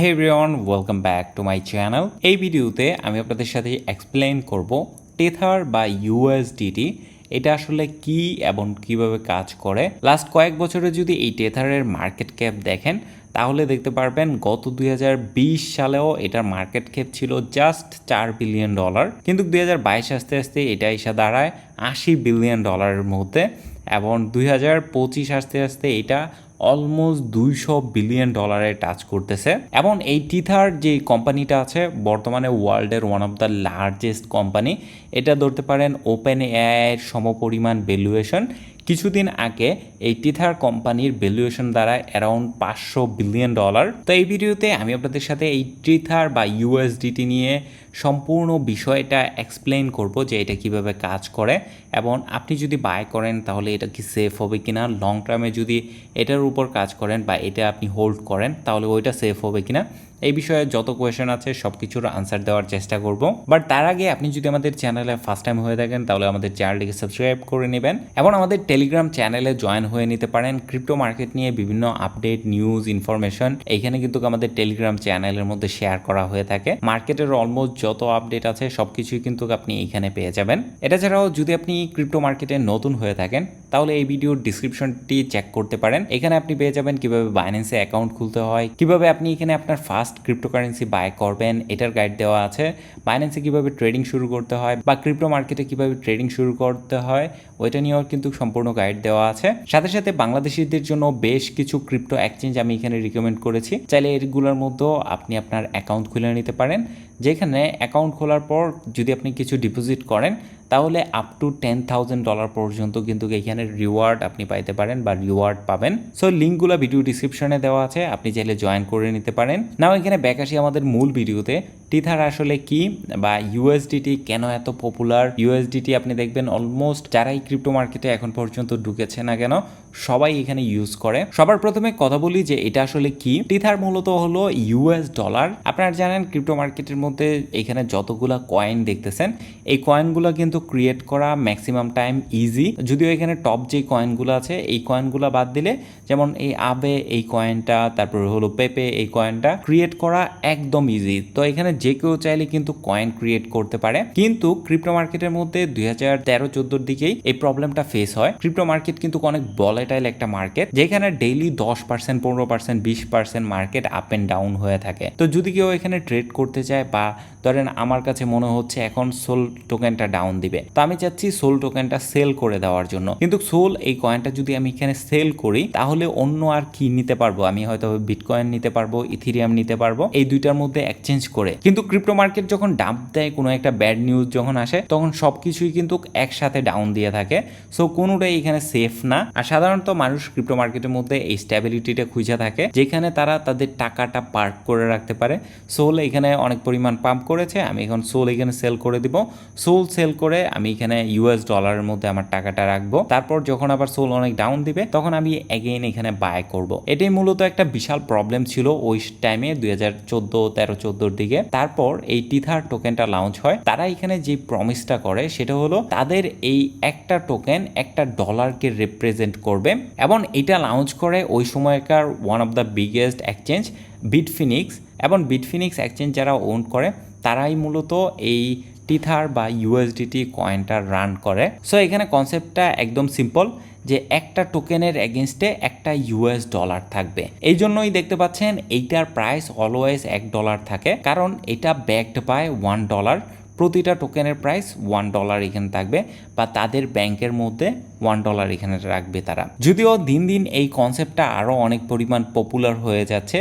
Hey everyone welcome back to my channel এই ভিডিওতে আমি আপনাদের সাথে এক্সপ্লেন করব টেথার বা ইউএসডিটি এটা আসলে কি এবং কীভাবে কাজ করে। লাস্ট কয়েক বছরে যদি এই টেথারের মার্কেট ক্যাপ দেখেন, তাহলে দেখতে পারবেন গত দুই হাজার বিশ সালেও এটার মার্কেট ক্যাপ ছিল জাস্ট চার বিলিয়ন ডলার কিন্তু দুই হাজার আস্তে আস্তে এটা এসে দাঁড়ায় আশি বিলিয়ন ডলারের মধ্যে। এবং দুই হাজার পঁচিশ আস্তে আস্তে এটা অলমোস্ট দুইশো বিলিয়ন ডলারে টাচ করতেছে। এবং এই টিথার যে কোম্পানিটা আছে, বর্তমানে ওয়ার্ল্ডের one of the largest company এটা ধরতে পারেন ওপেন এআইয়ের সমপরিমাণ ভ্যালুয়েশন কিছুদিন আগে এই টিথার কোম্পানির ভ্যালুয়েশন দ্বারা অ্যারাউন্ড পাঁচশো বিলিয়ন ডলার তো এই ভিডিওতে আমি আপনাদের সাথে এই টিথার বা ইউএসডিটি নিয়ে সম্পূর্ণ বিষয়টা এক্সপ্লেন করব যে এটা কীভাবে কাজ করে এবং আপনি যদি বাই করেন তাহলে এটা কি সেফ হবে কিনা? লং টার্মে যদি এটার উপর কাজ করেন বা এটা আপনি হোল্ড করেন, তাহলে ওইটা সেফ হবে কিনা? এই বিষয়ে যত কোয়েশন আছে সব কিছুর আনসার দেওয়ার চেষ্টা করব। বাট তার আগে আপনি যদি আমাদের চ্যানেলে ফার্স্ট টাইম হয়ে থাকেন, তাহলে আমাদের চ্যানেলটিকে সাবস্ক্রাইব করে নেবেন এবং আমাদের টেলিগ্রাম চ্যানেলে জয়েন হয়ে নিতে পারেন। ক্রিপ্টো মার্কেট নিয়ে বিভিন্ন আপডেট নিউজ ইনফরমেশন এইখানে কিন্তু আমাদের টেলিগ্রাম চ্যানেলের মধ্যে শেয়ার করা হয়ে থাকে। মার্কেটের অলমোস্ট যত আপডেট আছে সব কিছুই কিন্তু আপনি এইখানে পেয়ে যাবেন। এটা ছাড়াও যদি আপনি ক্রিপ্টো মার্কেটে নতুন হয়ে থাকেন, তাহলে এই ভিডিওর ডিসক্রিপশনটি চেক করতে পারেন। এখানে আপনি পেয়ে যাবেন কীভাবে বাইন্যান্সে অ্যাকাউন্ট খুলতে হয়, কীভাবে আপনি এখানে আপনার ফার্স্ট ক্রিপ্টোকারেন্সি বাই করবেন, এটার গাইড দেওয়া আছে। বাইন্যান্সে কীভাবে ট্রেডিং শুরু করতে হয় বা ক্রিপ্টো মার্কেটে কীভাবে ট্রেডিং শুরু করতে হয়, ওইটা নিয়েও কিন্তু সম্পূর্ণ গাইড দেওয়া আছে। সাথে সাথে বাংলাদেশিদের জন্য বেশ কিছু ক্রিপ্টো এক্সচেঞ্জ আমি এখানে রিকমেন্ড করেছি। চাইলে এগুলোর মধ্যেও আপনি আপনার অ্যাকাউন্ট খুলে নিতে পারেন। যেখানে অ্যাকাউন্ট খোলার পর যদি আপনি কিছু ডিপোজিট করেন তাহলে up to ten thousand dollar পর্যন্ত কিন্তু এখানে রিওয়ার্ড আপনি পাইতে পারেন বা রিওয়ার্ড পাবেন। সো লিঙ্কগুলো ভিডিও ডিসক্রিপশনে দেওয়া আছে, আপনি চাইলে জয়েন করে নিতে পারেন। নাও এখানে ব্যাক আসি আমাদের মূল ভিডিওতে টিথার আসলে কি বা ইউএসডিটি কেন এত পপুলার ইউএসডিটি আপনি দেখবেন অলমোস্ট যারাই ক্রিপ্টো মার্কেটে এখন পর্যন্ত ঢুকেছে না কেন, সবাই এখানে ইউজ করে। সবার প্রথমে কথা বলি যে এটা আসলে কি। টিথার মূলত হলো ইউএস ডলার আপনারা জানেন ক্রিপ্টো মার্কেটের মধ্যে এখানে যতগুলা কয়েন দেখতেছেন, এই কয়েনগুলো কিন্তু ক্রিয়েট করা ম্যাক্সিমাম টাইম ইজি যদিও এখানে টপ যে কয়েনগুলো আছে, এই কয়েনগুলো বাদ দিলে, যেমন এই আবে এই কয়েনটা তারপর হলো পেপে এই কয়েনটা ক্রিয়েট করা একদম ইজি তো এখানে যে কেউ চাইলে কিন্তু কয়েন ক্রিয়েট করতে পারে। কিন্তু ক্রিপ্টো মার্কেটের মধ্যে দুই হাজার তেরো চোদ্দোর দিকেই এই প্রবলেমটা ফেস হয়। ক্রিপ্টো মার্কেট কিন্তু অনেক ভলেটাইল একটা মার্কেট যেখানে ডেইলি দশ পার্সেন্ট পনেরো পার্সেন্ট বিশ percent market up and down হয়ে থাকে। তো যদি কেউ এখানে ট্রেড করতে চায় বা ধরেন আমার কাছে মনে হচ্ছে এখন সোল টোকেনটা ডাউন দিবে। তো আমি চাচ্ছি সোল টোকেনটা সেল করে দেওয়ার জন্য। কিন্তু সোল এই কয়েনটা যদি আমি এখানে সেল করি, তাহলে অন্য আর কি নিতে পারব? আমি হয়তো বিটকয়েন নিতে পারব ইথিরিয়াম নিতে পারব, এই দুইটার মধ্যে এক্সচেঞ্জ করে। কিন্তু ক্রিপ্টো মার্কেট যখন ডাম্প দেয়, কোনো একটা ব্যাড নিউজ যখন আসে, তখন সব কিছুই কিন্তু একসাথে ডাউন দিয়ে থাকে। সো কোনোটাই এখানে সেফ না। আর সাধারণত মানুষ ক্রিপ্টো মার্কেটের মধ্যে এই স্ট্যাবিলিটিটা খুঁজে থাকে, যেখানে তারা তাদের টাকাটা পার্ক করে রাখতে পারে। সোল এখানে অনেক পরিমাণ পাম্প করেছে, আমি এখন সোল এখানে সেল করে দিব। সোল সেল করে আমি এখানে ইউএস ডলারের মধ্যে আমার টাকাটা রাখব। তারপর যখন আবার সোল অনেক ডাউন দিবে, তখন আমি এগেইন এখানে বাই করব। এটাই মূলত একটা বিশাল প্রবলেম ছিল ওই টাইমে দুই হাজার চোদ্দ, তেরো, চোদ্দোর দিকে। তারপর এই টিথার টোকেনটা লঞ্চ হয়। তারা এখানে যে প্রমিসটা করে, সেটা হলো তাদের এই একটা টোকেন একটা ডলারকে রিপ্রেজেন্ট করবে এবং এটা লঞ্চ করে ওই সময়কার one of the biggest exchange Bitfinex এবং বিটফিনিক্স এক্সচেঞ্জ যারা ওন করে, তারাই মূলত এই টিথার বা ইউএসডিটি কয়েনটা রান করে। সো এখানে কনসেপ্টটা একদম সিম্পল যে একটা টোকেনের এগেনস্টে একটা ইউএস ডলার থাকবে। এই জন্যই দেখতে পাচ্ছেন এইটার প্রাইস অলওয়েজ এক ডলার থাকে, কারণ এটা ব্যাকড বাই ওয়ান ডলার প্রতিটা টোকেনের প্রাইস ওয়ান ডলার এখানে থাকবে বা তাদের ব্যাংকের মধ্যে ওয়ান ডলার এখানে রাখবে তারা। যদিও দিন দিন এই কনসেপ্টটা আরও অনেক পরিমাণ পপুলার হয়ে যাচ্ছে,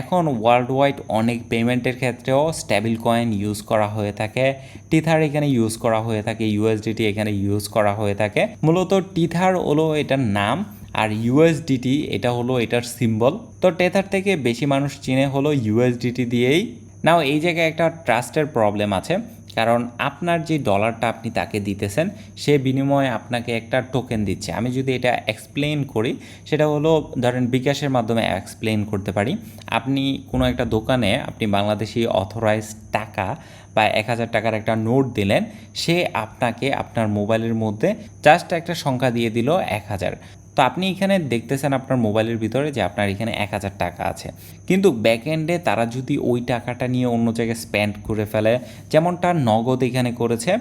এখন ওয়ার্ল্ড ওয়াইড অনেক পেমেন্টের ক্ষেত্রেও স্ট্যাবিল কয়েন ইউজ করা হয়ে থাকে টিথার এখানে ইউজ করা হয়ে থাকে ইউএসডিটি এখানে ইউজ করা হয়ে থাকে। মূলত টিথার হলো এটার নাম, আর ইউএসডিটি এটা হলো এটার সিম্বল তো টেথার থেকে বেশি মানুষ চিনে হলো ইউএসডিটি দিয়েই। নাও এই জায়গায় একটা ট্রাস্টের প্রবলেম আছে। কারণ আপনার যে ডলারটা আপনি তাকে দিতেছেন, সে বিনিময়ে আপনাকে একটা টোকেন দিচ্ছে। আমি যদি এটা এক্সপ্লেন করি, সেটা হলো, ধরেন বিকাশের মাধ্যমে এক্সপ্লেন করতে পারি। আপনি কোনো একটা দোকানে আপনি বাংলাদেশি অথরাইজ টাকা বা এক হাজার টাকার একটা নোট দিলেন, সে আপনাকে আপনার মোবাইলের মধ্যে জাস্ট একটা সংখ্যা দিয়ে দিল এক হাজার। তো আপনি এখানে দেখতেছেন আপনার মোবাইলের ভিতরে যে আপনার এখানে এক হাজার টাকা আছে। কিন্তু ব্যাক এন্ডে তারা যদি ওই টাকাটা নিয়ে অন্য জায়গায় স্পেন্ড করে ফেলে, যেমনটা নগদ এখানে করেছে,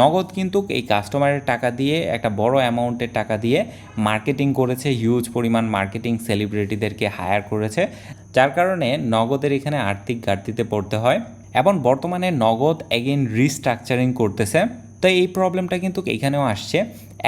নগদ কিন্তু এই কাস্টমারের টাকা দিয়ে, একটা বড় অ্যামাউন্টের টাকা দিয়ে মার্কেটিং করেছে হিউজ পরিমাণ মার্কেটিং সেলিব্রিটিদেরকে হায়ার করেছে, যার কারণে নগদের এখানে আর্থিক ঘাটতিতে পড়তে হয় এবং বর্তমানে নগদ এগেন রিস্ট্রাকচারিং করতেছে। তো এই প্রবলেমটা কিন্তু এখানেও আসছে।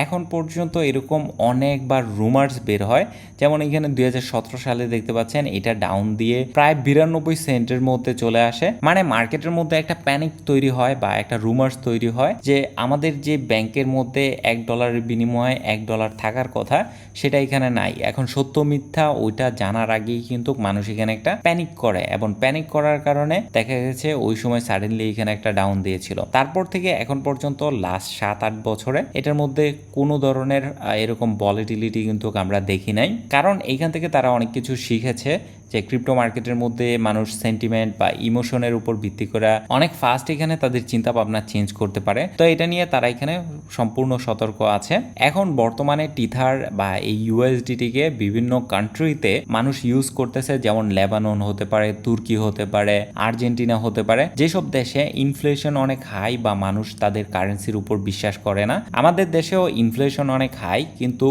এখন পর্যন্ত এরকম অনেকবার রুমার্স বের হয়। যেমন এখানে দুই হাজার সতেরো সালে দেখতে পাচ্ছেন, এটা ডাউন দিয়ে প্রায় বিরানব্বই সেন্টের মধ্যে চলে আসে। মানে মার্কেটের মধ্যে একটা প্যানিক তৈরি হয় বা একটা রুমার্স তৈরি হয় যে আমাদের যে ব্যাংকের মধ্যে এক ডলারের বিনিময়ে এক ডলার থাকার কথা, সেটা এখানে নাই। এখন সত্য মিথ্যা, ওইটা জানার আগেই কিন্তু মানুষ এখানে একটা প্যানিক করে এবং প্যানিক করার কারণে দেখা গেছে ওই সময় সাডেনলি এখানে একটা ডাউন দিয়েছিল। তারপর থেকে এখন পর্যন্ত লাস্ট সাত, আট বছরে এটার মধ্যে কোনো ধরনের এরকম ভলিটিলিটি কিন্তু আমরা দেখি নাই। কারণ এইখান থেকে তারা অনেক কিছু শিখেছে। যে ক্রিপ্টো মার্কেটের মধ্যে মানুষ সেন্টিমেন্ট বা ইমোশনের উপর ভিত্তি করে অনেক ফাস্ট এখানে তাদের চিন্তা ভাবনা চেঞ্জ করতে পারে। তো এটা নিয়ে তারা এখানে সম্পূর্ণ সতর্ক আছে। এখন বর্তমানে টিথার বা এই ইউএসডিটিকে বিভিন্ন কান্ট্রিতে মানুষ ইউজ করতেছে, যেমন লেবানন হতে পারে তুর্কি হতে পারে আর্জেন্টিনা হতে পারে। যেসব দেশে ইনফ্লেশন অনেক হাই বা মানুষ তাদের কারেন্সির উপর বিশ্বাস করে না, আমাদের দেশেও ইনফ্লেশন অনেক হাই কিন্তু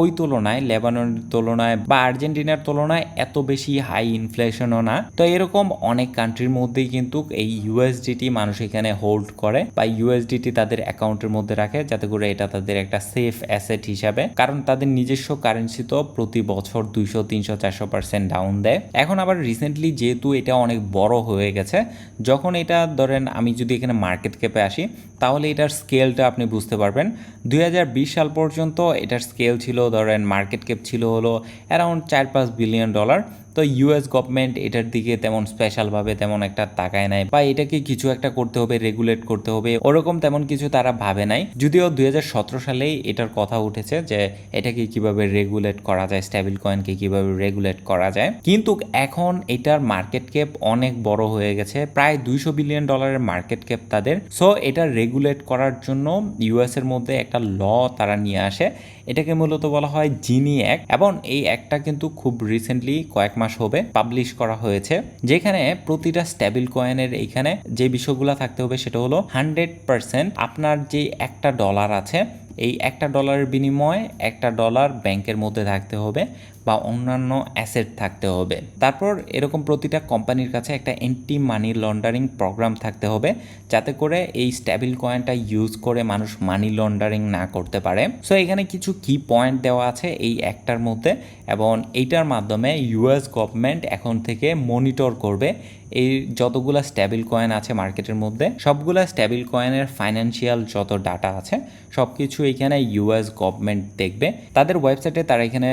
ওই তুলনায়, লেবাননের তুলনায় বা আর্জেন্টিনার তুলনায় এত বেশি হাই ইনফ্লেশনও না। তো এরকম অনেক কান্ট্রির মধ্যেই কিন্তু এই ইউএসডিটি মানুষ এখানে হোল্ড করে বা ইউএসডিটি তাদের অ্যাকাউন্টের মধ্যে রাখে যাতে করে এটা তাদের একটা সেফ অ্যাসেট হিসাবে। কারণ তাদের নিজস্ব কারেন্সি তো প্রতি বছর দুইশো, তিনশো, চারশো পার্সেন্ট ডাউন দেয়। এখন আবার রিসেন্টলি যেহেতু এটা অনেক বড় হয়ে গেছে, যখন এটা ধরেন আমি যদি এখানে মার্কেট ক্যাপে আসি, তাহলে এটার স্কেলটা আপনি বুঝতে পারবেন। দুই হাজার বিশ সাল পর্যন্ত এটার স্কেল ছিল ধরেন মার্কেট ক্যাপ ছিল হলো অ্যারাউন্ড চার পাঁচ বিলিয়ন ডলার তো ইউএস গভর্নমেন্ট এটার দিকে তেমন স্পেশালভাবে তেমন একটা তাকায় নাই বা এটাকে কিছু একটা করতে হবে রেগুলেট করতে হবে, ওরকম তেমন কিছু তারা ভাবে নাই। যদিও দুই সালেই এটার কথা উঠেছে যে এটাকে কীভাবে রেগুলেট করা যায় স্টেবল কয়েনকে কীভাবে রেগুলেট করা যায়। কিন্তু এখন এটার মার্কেট ক্যাপ অনেক বড় হয়ে গেছে, প্রায় দুইশো বিলিয়ন ডলারের মার্কেট ক্যাপ তাদের। সো এটা রেগুলেট করার জন্য ইউএস এর মধ্যে একটা ল তারা নিয়ে আসে। এটাকে মূলত বলা হয় জিনি অ্যাক্ট এবং এই অ্যাক্টটা কিন্তু খুব রিসেন্টলি কয়েক মাস হবে পাবলিশ করা হয়েছে, যেখানে প্রতিটা স্ট্যাবিল কয়েনের এইখানে যে বিষয়গুলো থাকতে হবে সেটা হলো হান্ড্রেড পার্সেন্ট আপনার যে একটা ডলার আছে, এই একটা ডলারের বিনিময়ে একটা ডলার ব্যাংকের মধ্যে থাকতে হবে। বা অন্যান্য অ্যাসেট থাকতে হবে। তারপর এরকম প্রতিটা কোম্পানির কাছে একটা এন্টি মানি লন্ডারিং প্রোগ্রাম থাকতে হবে, যাতে করে এই স্ট্যাবিল কয়েনটা ইউজ করে মানুষ মানি লন্ডারিং না করতে পারে। সো এখানে কিছু কি পয়েন্ট দেওয়া আছে এই একটার মধ্যে এবং এইটার মাধ্যমে ইউএস গভর্নমেন্ট এখন থেকে মনিটর করবে এই যতগুলা স্ট্যাবিল কয়েন আছে মার্কেটের মধ্যে। সবগুলা স্ট্যাবিল কয়েনের ফাইন্যান্সিয়াল যত ডাটা আছে সব কিছু এখানে ইউএস গভর্নমেন্ট দেখবে। তাদের ওয়েবসাইটে তারা এখানে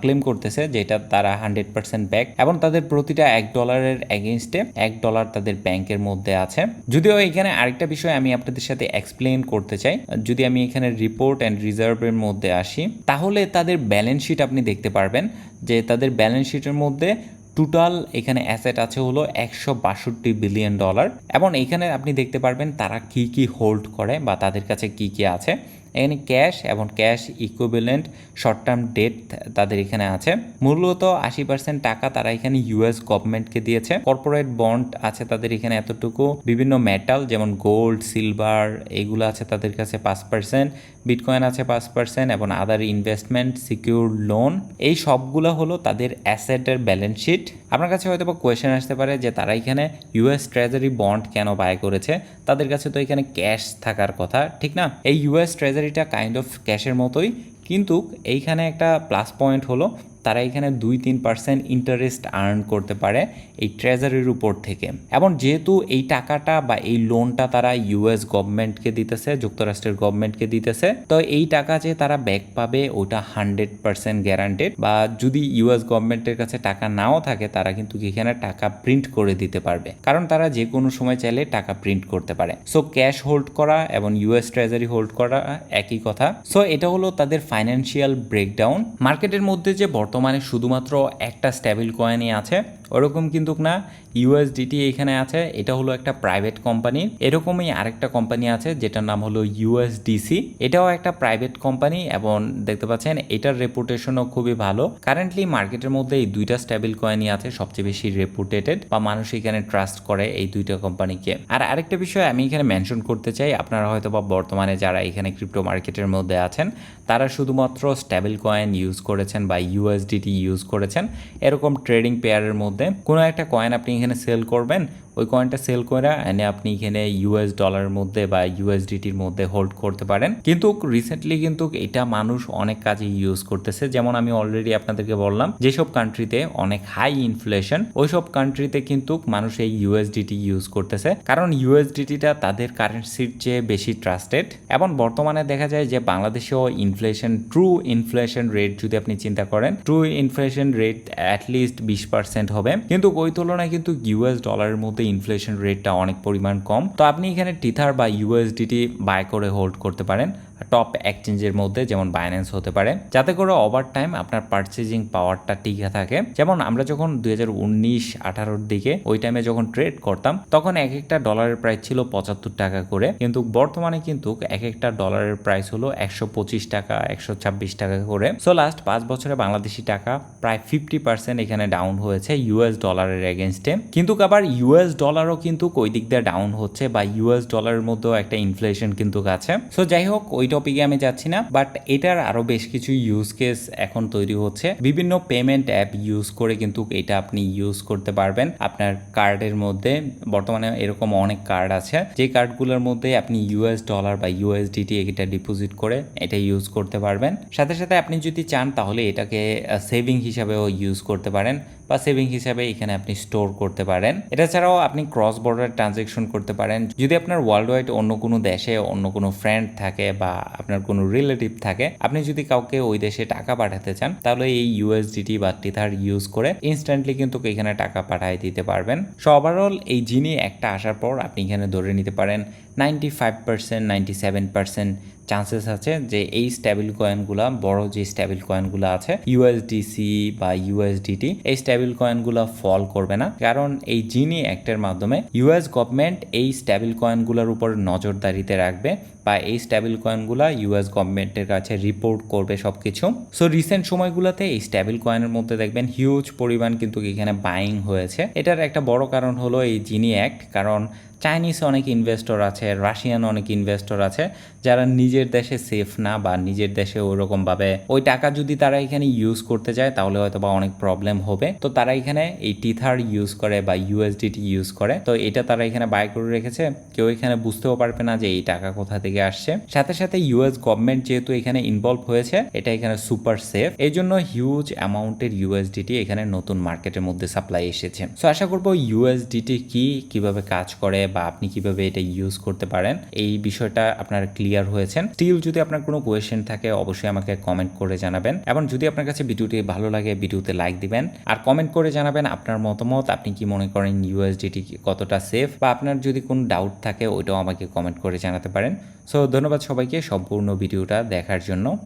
ক্লেম করতেছে যে এটা তারা হান্ড্রেড পার্সেন্ট ব্যাক এবং তাদের প্রতিটা এক ডলারের এগেনস্টে এক ডলার তাদের ব্যাংকের মধ্যে আছে। যদিও এখানে আরেকটা বিষয় আমি আপনাদের সাথে এক্সপ্লেন করতে চাই, যদি আমি এখানে রিপোর্ট অ্যান্ড রিজার্ভের মধ্যে আসি, তাহলে তাদের ব্যালেন্স শিট আপনি দেখতে পারবেন যে তাদের ব্যালেন্স শিটের মধ্যে টোটাল এখানে অ্যাসেট আছে হলো একশো বাষট্টি বিলিয়ন ডলার এবং এখানে আপনি দেখতে পারবেন তারা কি কি হোল্ড করে বা তাদের কাছে কি কি আছে। এখানে ক্যাশ এবং cash equivalent short term debt তাদের এখানে আছে। মূলত আশি পার্সেন্ট টাকা তারা এখানে ইউএস গভর্নমেন্টকে দিয়েছে। কর্পোরেট বন্ড আছে তাদের এখানে এতটুকু। বিভিন্ন মেটাল যেমন গোল্ড সিলভার এগুলো আছে তাদের কাছে পাঁচ পার্সেন্ট বিটকয়েন আছে পাঁচ পার্সেন্ট এবং আদার ইনভেস্টমেন্ট সিকিউর লোন এই সবগুলো হলো তাদের অ্যাসেটের ব্যালেন্স শিট আপনার কাছে হয়তো বা কোয়েশ্চেন আসতে পারে যে তারা এখানে ইউএস ট্রেজারি বন্ড কেন বাই করেছে? তাদের কাছে তো এখানে ক্যাশ থাকার কথা, ঠিক না? এই ইউএস ট্রেজারিটা কাইন্ড অফ ক্যাশের মতোই, কিন্তু এইখানে একটা প্লাস পয়েন্ট হলো তারা এখানে দুই তিন পার্সেন্ট ইন্টারেস্ট আর্ন করতে পারে এই ট্রেজারির উপর থেকে। এবং যেহেতু এই টাকাটা বা এই লোনটা তারা ইউএস গভর্নমেন্টকে দিতেছে, যুক্তরাষ্ট্রের গভর্নমেন্টকে দিতেছে, তো এই টাকা যে তারা ব্যাক পাবে ওটা হান্ড্রেড পার্সেন্ট গ্যারান্টেড বা যদি ইউএস গভর্নমেন্টের কাছে টাকা নাও থাকে, তারা কিন্তু এখানে টাকা প্রিন্ট করে দিতে পারবে। কারণ তারা যে কোনো সময় চাইলে টাকা প্রিন্ট করতে পারে। সো ক্যাশ হোল্ড করা এবং ইউএস ট্রেজারি হোল্ড করা একই কথা। সো এটা হলো তাদের ফাইন্যান্সিয়াল ব্রেকডাউন মার্কেটের মধ্যে যে বর্তমানে শুধুমাত্র একটা স্ট্যাবিল কয়েনই আছে। ওরকম কিন্তু না ইউএসডিটি এখানে আছে, এটা হলো একটা প্রাইভেট কোম্পানি এরকমই আরেকটা কোম্পানি আছে যেটার নাম হলো ইউএসডিসি এটাও একটা প্রাইভেট কোম্পানি এবং দেখতে পাচ্ছেন এটার রেপুটেশনও খুবই ভালো। কারেন্টলি মার্কেটের মধ্যে এই দুইটা স্টেবল কয়েনই আছে, সবচেয়ে বেশি রেপুটেটেড বা মানুষ এখানে ট্রাস্ট করে এই দুইটা কোম্পানিকে আর আরেকটা বিষয় আমি এখানে মেনশন করতে চাই, আপনারা হয়তো বা বর্তমানে যারা এখানে ক্রিপ্টো মার্কেটের মধ্যে আছেন, তারা শুধুমাত্র স্টেবল কয়েন ইউজ করেছেন বা ইউএসডিটি ইউজ করেছেন, এরকম ট্রেডিং পেয়ারের মধ্যে কোনো একটা কয়েন আপনি এখানে সেল করবেন ওই কয়েনটা সেল করে এনে আপনি এখানে ইউএস ডলারের মধ্যে বা ইউএসডিটির মধ্যে হোল্ড করতে পারেন। কিন্তু রিসেন্টলি কিন্তু এটা মানুষ অনেক কাজে ইউজ করতেছে। যেমন আমি অলরেডি আপনাদেরকে বললাম, যেসব কান্ট্রিতে অনেক হাই ইনফ্লেশন ওইসব কান্ট্রিতে কিন্তু মানুষ এই ইউএসডিটি ইউজ করতেছে। কারণ ইউএসডিটিটা তাদের কারেন্সির চেয়ে বেশি ট্রাস্টেড এবং বর্তমানে দেখা যায় যে বাংলাদেশেও ইনফ্লেশন ট্রু ইনফ্লেশন রেট যদি আপনি চিন্তা করেন true inflation rate at least বিশ পার্সেন্ট হবে। কিন্তু ওই তুলনায় কিন্তু ইউএস ডলারের মধ্যে ইনফ্লেশন রেটটা অনেক পরিমাণ কম। তো আপনি এখানে টিথার বা ইউএসডিটি বাই করে হোল্ড করতে পারেন। টপ এক্সচেঞ্জের মধ্যে যেমন বাইন্যান্স হতে পারে, যাতে করে ওভার টাইম আপনার পারচেজিং পাওয়ারটা টিকে থাকে। যেমন আমরা যখন দুই হাজার উনিশ আঠারোর দিকে ওই টাইমে যখন ট্রেড করতাম, তখন এক একটা ডলারের প্রাইস ছিল পঁচাত্তর টাকা করে। কিন্তু বর্তমানে কিন্তু এক একটা ডলারের প্রাইস হলো একশো পঁচিশ টাকা, একশো ছাব্বিশ টাকা করে। সো লাস্ট পাঁচ বছরে বাংলাদেশি টাকা প্রায় ফিফটি পার্সেন্ট এখানে ডাউন হয়েছে ইউএস ডলারের এগেনস্টে কিন্তু আবার ইউএস ডলারও কিন্তু ওই দিক দিয়ে ডাউন হচ্ছে বা ইউএস ডলারের মধ্যেও একটা ইনফ্লেশন কিন্তু আছে। সো যাই হোক, ওই টপিকে আমি যাচ্ছি না বাট এটার আরও বেশ কিছু ইউজ কেস এখন তৈরি হচ্ছে। বিভিন্ন পেমেন্ট অ্যাপ ইউজ করে কিন্তু এটা আপনি ইউজ করতে পারবেন। আপনার কার্ডের মধ্যে, বর্তমানে এরকম অনেক কার্ড আছে। যে কার্ডগুলোর মধ্যে আপনি ইউএস ডলার বা ইউএসডিটি এটা ডিপোজিট করে এটা ইউজ করতে পারবেন। সাথে সাথে আপনি যদি চান তাহলে এটাকে সেভিং হিসাবেও ইউজ করতে পারেন বা সেভিং হিসাবে এখানে আপনি স্টোর করতে পারেন। এটা ছাড়াও আপনি ক্রস বর্ডার ট্রানজেকশন করতে পারেন। যদি আপনার ওয়ার্ল্ড ওয়াইড অন্য কোনো দেশে অন্য কোনো ফ্রেন্ড থাকে বা আপনার কোনো রিলেটিভ থাকে, আপনি যদি কাউকে ওই দেশে টাকা পাঠাতে চান, তাহলে এই ইউএসডিটি বা টিথার ইউজ করে ইনস্ট্যান্টলি কিন্তু এখানে টাকা পাঠিয়ে দিতে পারবেন। সো ওভারঅল এই জিনি একটা আসার পর আপনি এখানে ধরে নিতে পারেন ninety five percent ninety seven percent chances আছে যে এই স্ট্যাবিল কয়েনগুলা বড় যে স্ট্যাবিল কয়েনগুলো আছে ইউএসডিসি বা ইউএসডিটি এই স্ট্যাবিল কয়েনগুলো ফল করবে না। কারণ এই জিনি অ্যাক্টের মাধ্যমে ইউএস গভর্নমেন্ট এই স্ট্যাবিল কয়েনগুলোর উপর নজরদারিতে রাখবে বা এই স্ট্যাবিল কয়েনগুলো ইউএস গভর্নমেন্টের কাছে রিপোর্ট করবে সব কিছু সো রিসেন্ট সময়গুলোতে এই স্ট্যাবিল কয়েনের মধ্যে দেখবেন হিউজ পরিমাণ কিন্তু এখানে বাইং হয়েছে। এটার একটা বড় কারণ হলো এই জিনি অ্যাক্ট কারণ চাইনিজ অনেক ইনভেস্টর আছে রাশিয়ান অনেক ইনভেস্টর আছে, যারা নিজের দেশে সেফ না বা নিজের দেশে ওরকমভাবে ওই টাকা যদি তারা এখানে ইউজ করতে যায় তাহলে হয়তো বা অনেক প্রবলেম হবে। তো তারা এখানে এই টিথার ইউজ করে বা ইউএসডিটি ইউজ করে। তো এটা তারা এখানে বাই করে রেখেছে। কেউ এখানে বুঝতেও পারবে না যে এই টাকা কোথা থেকে আসছে। সাথে সাথে ইউএস গভর্নমেন্ট যেহেতু এখানে ইনভলভ হয়েছে, এটা এখানে সুপার সেফ এই জন্য হিউজ অ্যামাউন্টের ইউএসডিটি এখানে নতুন মার্কেটের মধ্যে সাপ্লাই এসেছে। সো আশা করব ইউএসডিটি কি, কীভাবে কাজ করে বা আপনি কীভাবে এটা ইউজ করতে পারেন, এই বিষয়টা আপনার ক্লিয়ার হয়েছেন স্টিল যদি আপনার কোনো কোয়েশ্চেন থাকে, অবশ্যই আমাকে কমেন্ট করে জানাবেন। এবং যদি আপনার কাছে ভিডিওটি ভালো লাগে, ভিডিওতে লাইক দিবেন। আর কমেন্ট করে জানাবেন আপনার মতামত, আপনি কি মনে করেন ইউএসডিটি কতটা সেফ বা আপনার যদি কোনো ডাউট থাকে, ওইটাও আমাকে কমেন্ট করে জানাতে পারেন। সো ধন্যবাদ সবাইকে সম্পূর্ণ ভিডিওটা দেখার জন্য।